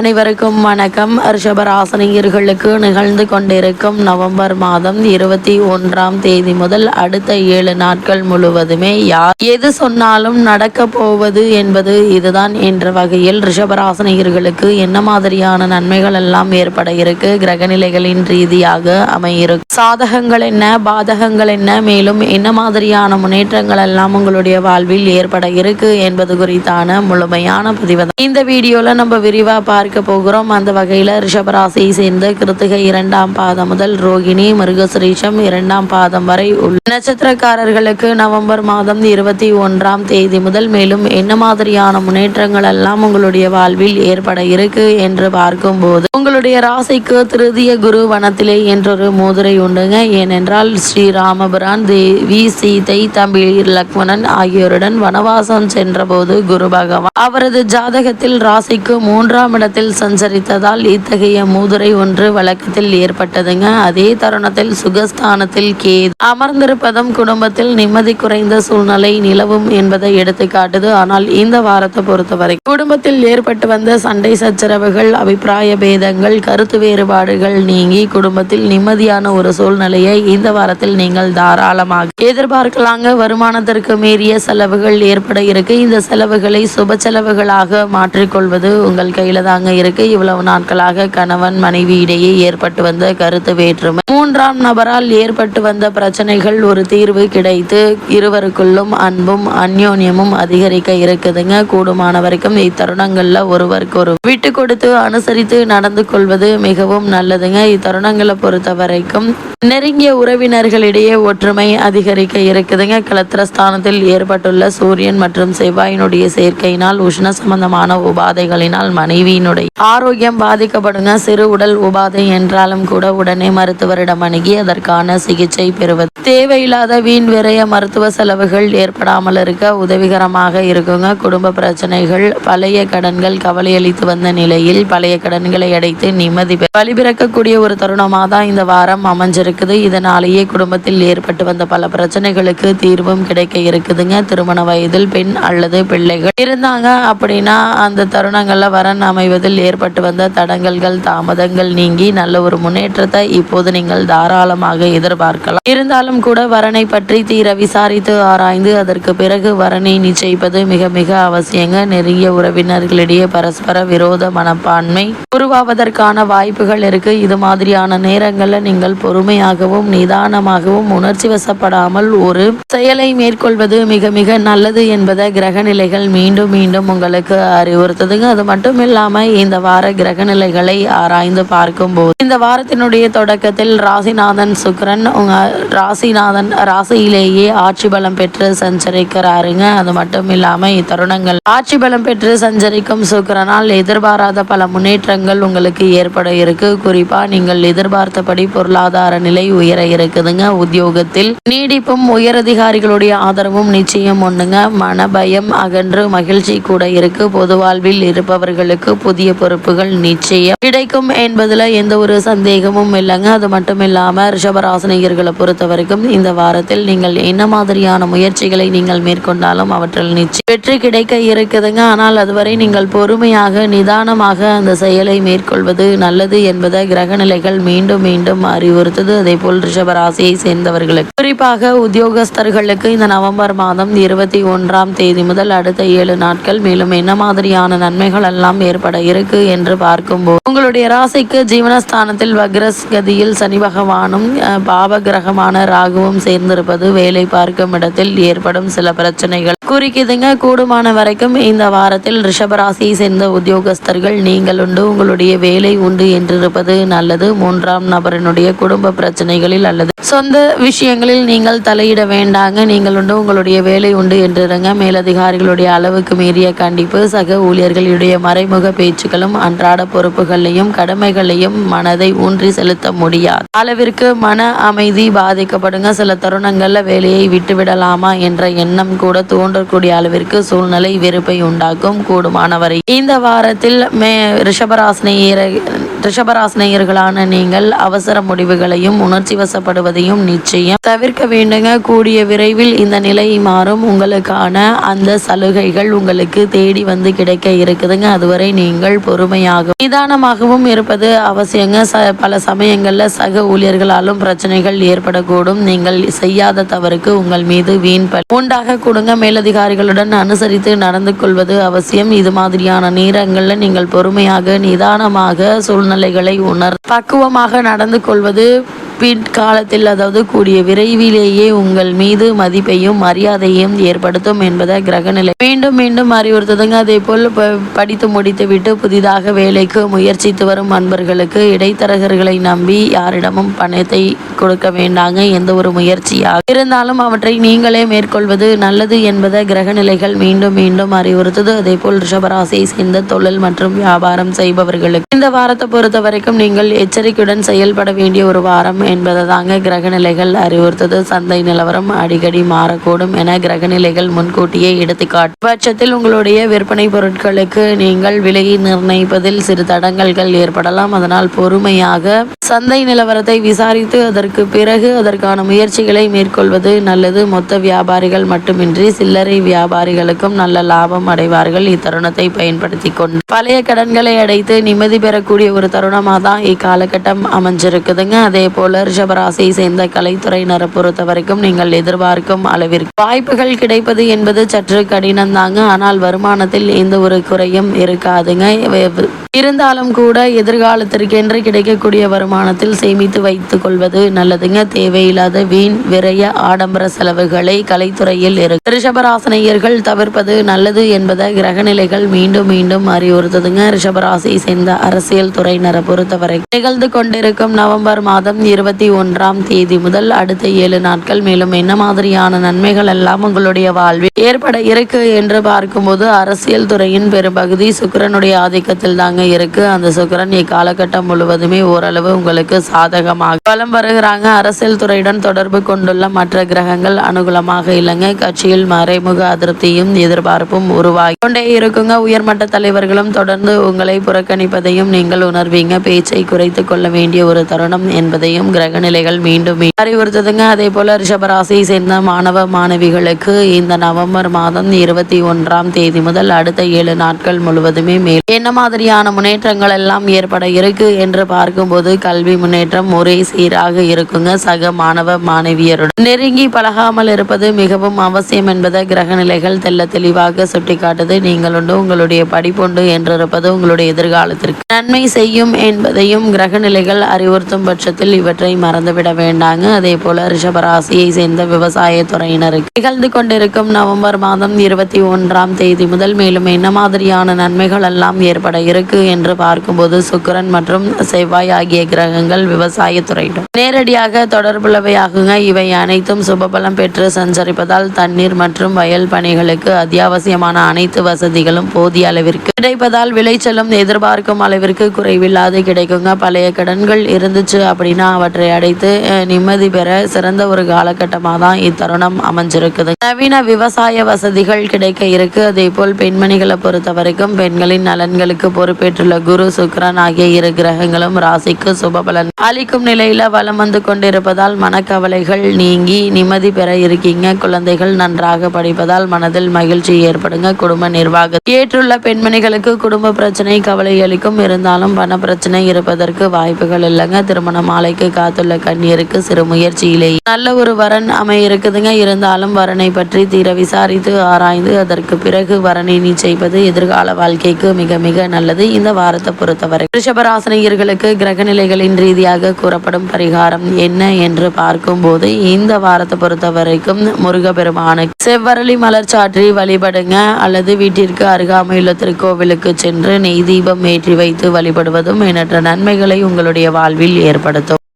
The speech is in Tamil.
அனைவருக்கும் வணக்கம். ரிஷபராசனியர்களுக்கு நிகழ்ந்து கொண்டிருக்கும் நவம்பர் மாதம் இருபத்தி ஒன்றாம் தேதி முதல் அடுத்த ஏழு நாட்கள் முழுவதுமே யார் எது சொன்னாலும் நடக்க போவது என்பது இதுதான் என்ற வகையில் ரிஷபராசனியர்களுக்கு என்ன மாதிரியான நன்மைகள் எல்லாம் ஏற்பட இருக்கு? கிரகநிலைகளின் ரீதியாக அமையிருக்கும். சாதகங்கள் என்ன? பாதகங்கள் என்ன? மேலும் என்ன மாதிரியான முன்னேற்றங்கள் எல்லாம் உங்களுடைய வாழ்வில் ஏற்பட இருக்கு என்பது குறித்தான முழுமையான பதிவு இந்த வீடியோல நம்ம விரிவா பார்க்க போகிறோம். அந்த வகையில் ரிஷபராசியை சேர்ந்த கிருத்திகை இரண்டாம் பாதம் முதல் ரோகிணி மிருகசுரீஷம் இரண்டாம் பாதம் வரை உள்ள நட்சத்திரக்காரர்களுக்கு நவம்பர் மாதம் இருபத்தி ஒன்றாம் தேதி முதல் மேலும் என்ன மாதிரியான முன்னேற்றங்கள் எல்லாம் உங்களுடைய வாழ்வில் ஏற்பட இருக்கு என்று பார்க்கும்போது உங்களுடைய ராசிக்கு திருதிய குரு வனத்திலே என்றொரு மோதிரை உண்டுங்க. ஏனென்றால் ஸ்ரீராமபுரான் தேவி சீதை தம்பி லக்மணன் ஆகியோருடன் வனவாசம் சென்றபோது குரு பகவான் அவரது ஜாதகத்தில் ராசிக்கு மூன்றாம் இடத்தில் சஞ்சரித்ததால் இத்தகைய மூதுரை ஒன்று வழக்கத்தில் ஏற்பட்டதுங்க. அதே தருணத்தில் சுகஸ்தானத்தில் கேது. அமர்ந்திருப்பதும் குடும்பத்தில் நிம்மதி குறைந்த சூழ்நிலை நிலவும் என்பதை எடுத்து காட்டுது ஆனால் இந்த வாரத்தை பொறுத்தவரை குடும்பத்தில் ஏற்பட்டு வந்த சண்டை சச்சரவுகள் அபிப்பிராய பேதங்கள் கருத்து வேறுபாடுகள் நீங்கி குடும்பத்தில் நிம்மதியான ஒரு சூழ்நிலையை இந்த வாரத்தில் நீங்கள் தாராளமாக எதிர்பார்க்கலாங்க. வருமானத்திற்கு மீறிய செலவுகள் ஏற்பட இருக்கு. இந்த செலவுகளை சுப செலவுகளாக மாற்றிக்கொள்வது உங்கள் கையில தாங்க இருக்கு. இவ்வளவு நாட்களாக கணவன் மனைவி இடையே ஏற்பட்டு வந்த கருத்து வேற்றுமை. மூன்றாம் நபரால் ஏற்பட்டு வந்த பிரச்சனைகள் ஒரு தீர்வு கிடைத்து இருவருக்குள்ளும் அன்பும் அந்யோன்யமும் அதிகரிக்க இருக்குதுங்க. கூடுமான வரைக்கும் இத்தருணங்கள்ல ஒருவருக்கு ஒரு விட்டு கொடுத்து அனுசரித்து நடந்து கொள்வது மிகவும் நல்லதுங்க. இத்தருணங்களை பொறுத்த வரைக்கும் நெருங்கிய உறவினர்களிடையே ஒற்றுமை அதிகரிக்க இருக்குதுங்க. கலத்திரஸ்தானத்தில் ஏற்பட்டுள்ள சூரியன் மற்றும் செவ்வாயினுடைய சேர்க்கையினால் உஷ்ண சம்பந்தமான உபாதைகளினால் மனைவியினுடைய ஆரோக்கியம் பாதிக்கப்படுங்க சிறு உடல் உபாதை என்றாலும் கூட உடனே மருத்துவரிடம் அணுகி அதற்கான சிகிச்சை பெறுவது. தேவையில்லாத வீண் விரைய மருத்துவ செலவுகள் ஏற்படாமல் இருக்க உதவிகரமாக இருக்குங்க. குடும்ப பிரச்சனைகள் பழைய கடன்கள் கவலையளித்து வந்த நிலையில் பழைய கடன்களை அடைத்து நிம்மதி வழிபிறக்கக்கூடிய ஒரு தருணமாக தான் இந்த வாரம் அமைஞ்சிருக்குது. இதனாலேயே குடும்பத்தில் ஏற்பட்டு வந்த பல பிரச்சனைகளுக்கு தீர்வும் கிடைக்க இருக்குதுங்க. திருமண வயதில் பெண் அல்லது பிள்ளைகள் இருந்தாங்க அப்படின்னா அந்த தருணங்கள்ல வரன் அமைவது செல்வதில் ஏற்பட்டு வந்த தடங்கல்கள் தாமதங்கள் நீங்கி நல்ல ஒரு முன்னேற்றத்தை இப்போது நீங்கள் தாராளமாக எதிர்பார்க்கலாம். இருந்தாலும் கூட வரனை பற்றி தீர விசாரித்து ஆராய்ந்து அதற்கு பிறகு வரனை நிச்சயிப்பது மிக மிக அவசியங்க. நெருங்கிய உறவினர்களிடையே பரஸ்பர விரோத மனப்பான்மை உருவாவதற்கான வாய்ப்புகள் இருக்கு. இது மாதிரியான நேரங்களில் நீங்கள் பொறுமையாகவும் நிதானமாகவும் உணர்ச்சி வசப்படாமல் ஒரு செயலை மேற்கொள்வது மிக மிக நல்லது என்பதை கிரக நிலைகள் மீண்டும் மீண்டும் உங்களுக்கு அறிவுறுத்துதுங்க. அது மட்டும் இல்லாமல் இந்த வார கிரக நிலைகளை ஆராய்ந்து பார்க்கும்போது இந்த வாரத்தினுடைய தொடக்கத்தில் ராசிநாதன் சுக்ரன் உங்க ராசிநாதன் ராசியிலேயே ஆட்சி பலம் பெற்று சஞ்சரிக்கிறாருங்க. அது மட்டும் இல்லாம இத்தருணங்கள் ஆட்சி பலம் பெற்று சஞ்சரிக்கும் சுக்ரனால் எதிர்பாராத பல முன்னேற்றங்கள் உங்களுக்கு ஏற்பட இருக்கு. குறிப்பா நீங்கள் எதிர்பார்த்தபடி பொருளாதார நிலை உயர இருக்குதுங்க. உத்தியோகத்தில் நீடிப்பும் உயரதிகாரிகளுடைய ஆதரவும் நிச்சயம் ஒண்ணுங்க. மன பயம் அகன்று மகிழ்ச்சி கூட இருக்கு. பொது வாழ்வில் இருப்பவர்களுக்கு புதிய பொறுப்புகள் நிச்சயம். கிடைக்கும் என்பதுல எந்த ஒரு சந்தேகமும் இல்லைங்க. அது மட்டும் இல்லாம ரிஷபராசனியர்களை பொறுத்த வரைக்கும் இந்த வாரத்தில் நீங்கள் என்ன மாதிரியான முயற்சிகளை நீங்கள் மேற்கொண்டாலும் அவற்றில் நிச்சயம் வெற்றி கிடைக்க இருக்குதுங்க. ஆனால் அதுவரை நீங்கள் பொறுமையாக நிதானமாக அந்த செயலை மேற்கொள்வது நல்லது என்பதை கிரகநிலைகள் மீண்டும் மீண்டும் அறிவுறுத்தது. அதே போல் ரிஷபராசியை சேர்ந்தவர்களுக்கு. குறிப்பாக உத்தியோகஸ்தர்களுக்கு இந்த நவம்பர் மாதம் இருபத்தி ஒன்றாம் தேதி முதல் அடுத்த ஏழு நாட்கள். மேலும் என்ன மாதிரியான நன்மைகள் எல்லாம் ஏற்பட இருக்கு என்று பார்க்கும்போது உங்களுடைய ராசிக்கு ஜீவனஸ்தானத்தில் வக்ரஸ் கதியில் சனி பகவானும் பாவகிரகமான பாவ கிரகமான ராகுவும் சேர்ந்திருப்பது வேலை பார்க்கும் இடத்தில் ஏற்படும் சில பிரச்சனைகள். குறிக்குதுங்க கூடுமான வரைக்கும் இந்த வாரத்தில் ரிஷபராசியை சேர்ந்த உத்தியோகஸ்தர்கள் நீங்கள் உண்டு. உங்களுடைய வேலை உண்டு என்றிருப்பது நல்லது. மூன்றாம் நபரினுடைய குடும்ப பிரச்சனைகளில் அல்லது சொந்த விஷயங்களில் நீங்கள் தலையிட வேண்டாங்க. நீங்கள் உண்டு. உங்களுடைய வேலை உண்டு என்றிருங்க. மேலதிகாரிகளுடைய அளவுக்கு மீறிய கண்டிப்பு சக ஊழியர்களுடைய மறைமுக பேச்சு முயற்சிகளும் அன்றாட பொறுப்புகளையும் கடமைகளையும் மனதை ஊன்றி செலுத்த முடியாது. அளவிற்கு மன அமைதி பாதிக்கப்படுங்க. சில தருணங்கள்ல வேலையை விட்டுவிடலாமா என்ற எண்ணம் கூட தோன்றக்கூடிய அளவிற்கு சூழ்நிலை வெறுப்பை உண்டாக்கும். கூடுமானவரை இந்த வாரத்தில் மே ரிஷபராசினியரை ரிஷபராசினியர்களான நீங்கள் அவசர முடிவுகளையும் உணர்ச்சி வசப்படுவதையும் நிச்சயம் தவிர்க்க வேண்டுங்க. கூடிய விரைவில் இந்த நிலை மாறும். உங்களுக்கான அந்த சலுகைகள் உங்களுக்கு தேடி வந்து கிடைக்க இருக்குதுங்க. அதுவரை நீங்கள் பொறுமையாக நிதானமாகவும் இருப்பது அவசியங்க. ச பல சமயங்களில் சக ஊழியர்களாலும் பிரச்சனைகள் ஏற்படக்கூடும். நீங்கள் செய்யாத தவறுக்கு உங்கள் மீது வீண் உண்டாக கொடுங்க. மேலதிகாரிகளுடன் அனுசரித்து நடந்து கொள்வது அவசியம். இது மாதிரியான நேரங்களில் நீங்கள் பொறுமையாக நிதானமாக சூழ்நிலைகளை உணர் பக்குவமாக நடந்து கொள்வது பிற்காலத்தில் அதாவது கூடிய விரைவிலேயே உங்கள் மீது மதிப்பையும் மரியாதையும் ஏற்படுத்தும் என்பதை கிரகநிலை. மீண்டும் மீண்டும் அறிவுறுத்துதுங்க. அதே போல் ப- படித்து முடித்துவிட்டு புதிதாக வேலைக்கு முயற்சித்து வரும் அன்பர்களுக்கு இடைத்தரகர்களை நம்பி யாரிடமும் பணத்தை கொடுக்க வேண்டாங்க. எந்த ஒரு முயற்சியாக இருந்தாலும் அவற்றை நீங்களே மேற்கொள்வது நல்லது என்பதை கிரகநிலைகள் மீண்டும் மீண்டும் அறிவுறுத்துது. அதே போல் ரிஷபராசியை சேர்ந்த தொழில் மற்றும் வியாபாரம் செய்பவர்களுக்கு இந்த வாரத்தை பொறுத்த வரைக்கும் நீங்கள் எச்சரிக்கையுடன் செயல்பட வேண்டிய ஒரு வாரம் என்பதை தாங்க கிரகநிலைகள் அறிவுறுத்தது. சந்தை நிலவரம் அடிக்கடி மாறக்கூடும் என கிரகநிலைகள் முன்கூட்டியே எடுத்துக்காட்டு. பட்சத்தில் உங்களுடைய விற்பனை பொருட்களுக்கு நீங்கள் விலையை நிர்ணயிப்பதில் சிறு தடங்கல்கள் ஏற்படலாம். அதனால் பொறுமையாக சந்தை நிலவரத்தை விசாரித்து அதற்கு பிறகு அதற்கான முயற்சிகளை மேற்கொள்வது நல்லது. மொத்த வியாபாரிகள் மட்டுமின்றி சில்லறை வியாபாரிகளுக்கும் நல்ல லாபம் அடைவார்கள். இத்தருணத்தை பயன்படுத்தி கொண்டு பழைய கடன்களை அடைத்து நிம்மதி பெறக்கூடிய ஒரு தருணமாக தான் இக்காலகட்டம் அமைஞ்சிருக்குதுங்க. அதே போல ரிஷபராசியை சேர்ந்த கலைத்துறையினரை பொறுத்த வரைக்கும் நீங்கள் எதிர்பார்க்கும் அளவிற்கு வாய்ப்புகள் கிடைப்பது என்பது சற்று கடினம் தாங்க. ஆனால் வருமானத்தில் எந்த ஒரு குறையும் இருக்காதுங்க. இருந்தாலும் கூட எதிர்காலத்திற்கென்று கிடைக்கக்கூடிய வருமானத்தில் சேமித்து வைத்துக் கொள்வது நல்லதுங்க. தேவையில்லாத வீண் விரைய ஆடம்பர செலவுகளை கலைத்துறையில் இருக்கு ரிஷபராசனையர்கள் தவிர்ப்பது நல்லது என்பதை கிரகநிலைகள் மீண்டும் மீண்டும் அறிவுறுத்துதுங்க. ரிஷபராசியை சேர்ந்த அரசியல் துறையினரை பொறுத்தவரை நிகழ்ந்து கொண்டிருக்கும் நவம்பர் மாதம் இருபது இருபத்தி ஒன்றாம் தேதி முதல் அடுத்த ஏழு நாட்கள். மேலும் என்ன மாதிரியான நன்மைகள் எல்லாம் உங்களுடைய வாழ்வில் ஏற்பட இருக்கு என்று பார்க்கும்போது அரசியல் துறையின் பெரும்பகுதி சுக்கிரனுடைய ஆதிக்கத்தில் தாங்க இருக்கு. அந்த சுக்கிரன் இக்காலகட்டம் முழுவதுமே ஓரளவு உங்களுக்கு சாதகமாக பலம் வருகிறாங்க. அரசியல் துறையுடன் தொடர்பு கொண்டுள்ள மற்ற கிரகங்கள் அனுகூலமாக இல்லைங்க. கட்சியில் மறைமுக அதிருப்தியும் எதிர்பார்ப்பும் உருவாகி கொண்டே இருக்குங்க. உயர்மட்ட தலைவர்களும் தொடர்ந்து உங்களை புறக்கணிப்பதையும் நீங்கள் உணர்வீங்க. பேச்சை குறைத்து கொள்ள வேண்டிய ஒரு தருணம் என்பதையும் கிரகநிலைகள் நிலைகள் மீண்டும் அறிவுறுத்துதுங்க. அதே போல ரிஷபராசியை சேர்ந்த மாணவ மாணவிகளுக்கு இந்த நவம்பர் மாதம் இருபத்தி ஒன்றாம் தேதி முதல் அடுத்த ஏழு நாட்கள் முழுவதுமே மேல் என்ன மாதிரியான முன்னேற்றங்கள் எல்லாம் ஏற்பட இருக்கு என்று பார்க்கும்போது கல்வி முன்னேற்றம் ஒரே சீராக இருக்குங்க. சக மாணவ மாணவியருடன் நெருங்கி பழகாமல் இருப்பது மிகவும் அவசியம் என்பதை கிரகநிலைகள் தெல்ல தெளிவாக சுட்டிக்காட்டுது. நீங்கள் உண்டு உங்களுடைய படிப்புண்டு என்றிருப்பது உங்களுடைய எதிர்காலத்திற்கு நன்மை செய்யும் என்பதையும் கிரகநிலைகள் அறிவுறுத்தும் பட்சத்தில் இவற்றை மறந்துவிட வேண்டாங்க. அதே போல ரிஷபராசியை சேர்ந்த விவசாய துறையினருக்கு நிகழ்ந்து கொண்டிருக்கும் நவம்பர் மாதம் இருபத்தி ஒன்றாம் தேதி முதல் மேலும் என்ன மாதிரியான நன்மைகள் எல்லாம் ஏற்பட இருக்கு என்று பார்க்கும்போது சுக்கரன் மற்றும் செவ்வாய் ஆகிய கிரகங்கள் விவசாய நேரடியாக தொடர்புள்ளவையாகுங்க. இவை அனைத்தும் சுபபலம் பெற்று சஞ்சரிப்பதால் தண்ணீர் மற்றும் வயல் பணிகளுக்கு அத்தியாவசியமான அனைத்து வசதிகளும் போதிய அளவிற்கு கிடைப்பதால் விளைச்சலும் எதிர்பார்க்கும் அளவிற்கு குறைவில்லாது கிடைக்குங்க. பழைய கடன்கள் இருந்துச்சு அப்படின்னா அவற்றை அடைத்து நிம்மதி பெற சிறந்த ஒரு காலகட்டமாக தான் இத்தருணம் அமைஞ்சிருக்குது. நவீன விவசாய வசதிகள் கிடைக்க இருக்கு. அதே போல் பெண்மணிகளை பொறுத்த வரைக்கும் பெண்களின் நலன்களுக்கு பொறுப்பேற்றுள்ள குரு சுக்ரன் ஆகிய இரு கிரகங்களும் ராசிக்கு சுபபலன் அளிக்கும் நிலையில வலம் வந்து கொண்டிருப்பதால் மனக்கவலைகள் நீங்கி நிம்மதி பெற இருக்கீங்க. குழந்தைகள் நன்றாக படிப்பதால் மனதில் மகிழ்ச்சி ஏற்படுங்க. குடும்ப நிர்வாகம் ஏற்றுள்ள பெண்மணிகளுக்கு குடும்ப பிரச்சனை கவலை அளிக்கும். இருந்தாலும் பண பிரச்சனை இருப்பதற்கு வாய்ப்புகள் இல்லைங்க. திருமண மாலைக்கு காத்துள்ள கண்ணியருக்கு சிறு முயற்சியிலேயே நல்ல ஒரு வரன் அமைய இருக்குதுங்க இருந்தாலும் வரனை பற்றி தீர விசாரித்து ஆராய்ந்து அதற்கு பிறகு வரனை நிச்சயிப்பது எதிர்கால வாழ்க்கைக்கு மிக மிக நல்லது. இந்த வாரத்தை பொறுத்தவரை ரிஷபராசனியர்களுக்கு கிரகநிலைகளின் ரீதியாக கூறப்படும் பரிகாரம் என்ன என்று பார்க்கும் போது இந்த வாரத்தை பொறுத்த வரைக்கும் முருகப்பெருமானுக்கு செவ்வரளி மலர் சாற்றி வழிபடுங்க. அல்லது வீட்டிற்கு அருகாமையுள்ள திருக்கோவிலுக்கு சென்று நெய் தீபம் ஏற்றி வைத்து வழிபடுவதும் எண்ணற்ற நன்மைகளை உங்களுடைய வாழ்வில் ஏற்படுத்தும்.